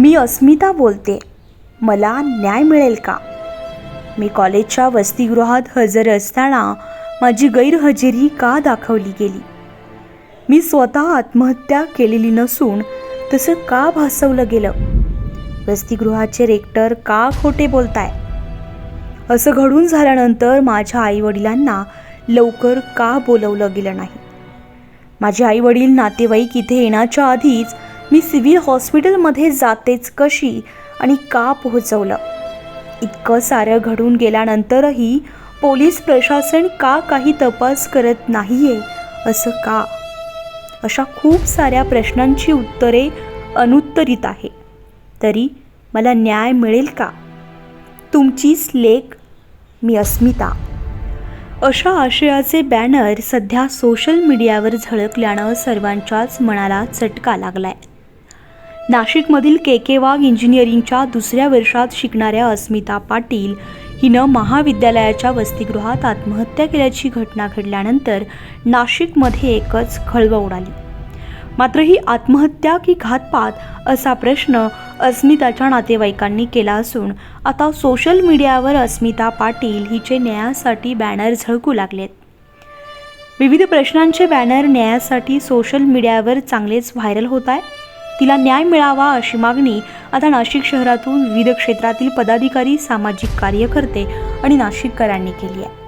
मी अस्मिता बोलते. मला न्याय मिळेल का? मी कॉलेजच्या वसतिगृहात हजर असताना माझी गैरहजेरी का दाखवली गेली? मी स्वतः आत्महत्या केलेली नसून तसं का भासवलं गेलं? वसतिगृहाचे रेक्टर का खोटे बोलताय? असं घडून झाल्यानंतर माझ्या आईवडिलांना लवकर का बोलवलं गेलं नाही? माझे आईवडील नातेवाईक इथे येण्याच्या आधीच मी सिव्हिल हॉस्पिटलमध्ये जातेच कशी आणि का पोहोचवलं? इतकं सारं घडून गेल्यानंतरही पोलीस प्रशासन का काही तपास करत नाहीये असं का? अशा खूप साऱ्या प्रश्नांची उत्तरे अनुत्तरित आहे. तरी मला न्याय मिळेल का? तुमचीच लेख मी अस्मिता. अशा आशयाचे बॅनर सध्या सोशल मीडियावर झळकल्यानं सर्वांच्याच मनाला चटका लागलाय. नाशिकमधील के के वाघ इंजिनिअरिंगच्या दुसऱ्या वर्षात शिकणाऱ्या अस्मिता पाटील हिनं महाविद्यालयाच्या वसतिगृहात आत्महत्या केल्याची घटना घडल्यानंतर नाशिकमध्ये एकच खळबळ उडाली. मात्र ही आत्महत्या की घातपात असा प्रश्न अस्मिताच्या नातेवाईकांनी केला असून आता सोशल मीडियावर अस्मिता पाटील हिचे न्यायासाठी बॅनर झळकू लागलेत. विविध प्रश्नांचे बॅनर न्यायासाठी सोशल मीडियावर चांगलेच व्हायरल होत आहे. तिला न्याय मिळावा अशी मागणी आता नाशिक शहरातून विविध क्षेत्रातील पदाधिकारी सामाजिक कार्यकर्ते आणि नाशिककरांनी केली आहे.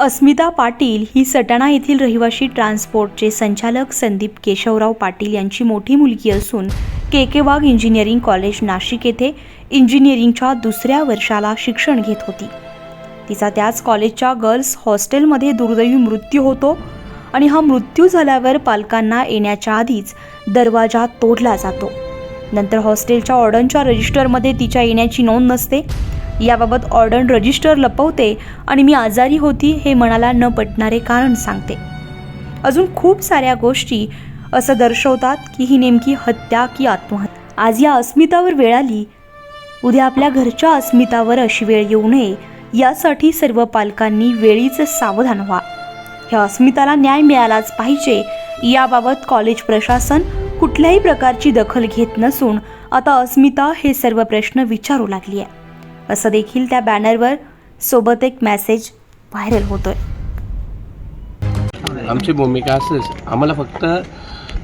अस्मिता पाटील ही सटाणा येथील रहिवाशी ट्रान्सपोर्टचे संचालक संदीप केशवराव पाटील यांची मोठी मुलगी असून K K Wagh engineering college Nashik येथे इंजिनिअरिंगच्या दुसऱ्या वर्षाला शिक्षण घेत होती. तिचा त्याच कॉलेजच्या गर्ल्स हॉस्टेलमध्ये दुर्दैवी मृत्यू होतो आणि हा मृत्यू झाल्यावर पालकांना येण्याच्या आधीच दरवाजा तोडला जातो. नंतर हॉस्टेलच्या ऑर्डनच्या रजिस्टरमध्ये तिच्या येण्याची नोंद नसते. याबाबत ऑर्डन रजिस्टर लपवते आणि मी आजारी होती हे मनाला न पटणारे कारण सांगते. अजून खूप साऱ्या गोष्टी असं दर्शवतात की ही नेमकी हत्या की आत्महत्या. आज या अस्मितावर वेळ आली. उद्या आपल्या घरच्या अस्मितावर अशी वेळ येऊ नये. यासाठी सर्व पालकांनी वेळीच सावधान व्हा. ह्या अस्मिताला न्याय मिळालाच पाहिजे. याबाबत कॉलेज प्रशासन कुठल्याही प्रकारची दखल घेत नसून आता अस्मिता हे सर्व प्रश्न विचारू लागली आहे असं देखील त्या बॅनरवर सोबत एक मेसेज व्हायरल होतोय. आमची भूमिका असेच आम्हाला फक्त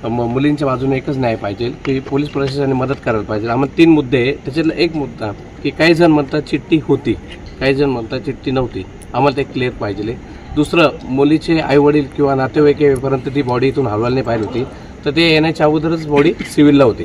मुलींच्या बाजूने एकच न्याय पाहिजे की पोलीस प्रशासनाने मदत करायला पाहिजे. आम्हाला तीन मुद्दे आहे त्याच्यातला एक मुद्दा की काही जण म्हणतात चिठ्ठी होती काही जण म्हणतात चिठ्ठी नव्हती. आम्हाला ते क्लिअर पाहिजे. दुसरं मुलीचे आईवडील किंवा नातेवाईक येईपर्यंत ती बॉडी इथून हलवायला नाही पाहिजे होती. तर ते येण्याच्या अगोदरच बॉडी सिव्हिलला होती.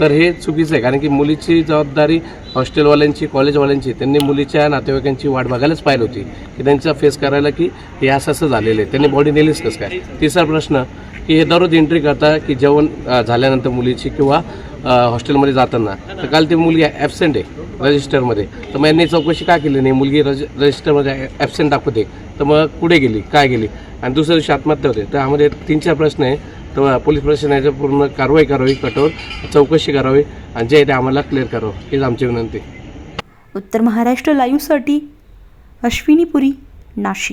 तर हे चुकीचं आहे कारण की मुलीची जबाबदारी हॉस्टेलवाल्यांची कॉलेजवाल्यांची त्यांनी मुलीच्या नातेवाईकांची वाट बघायलाच पाहिजे होती. की त्यांचा फेस करायला की हे असं असं झालेलं आहे. त्यांनी बॉडी नेलीच कसं काय? तिसरा प्रश्न की हे दररोज एंट्री करता की जेवण झाल्यानंतर मुलीची किंवा हॉस्टेलमध्ये जाताना तर काल ती मुलगी ॲबसेंट आहे रजिस्टरमध्ये तर मग यांनी चौकशी का केली नाही? मुलगी रज रजिस्टरमध्ये ॲबसेंट दाखवते. तर मग कुठे गेली? काय गेली? आणि दुसऱ्या दिवशी आत्महत्या होते. तर यामध्ये तीन चार प्रश्न आहे. तर पोलीस प्रशासनाच्या पूर्ण कारवाई करावी कठोर चौकशी करावी आणि जे ते आम्हाला क्लिअर करावं. हीच आमची विनंती. उत्तर महाराष्ट्र लाईव्हसाठी अश्विनी पुरी नाशिक.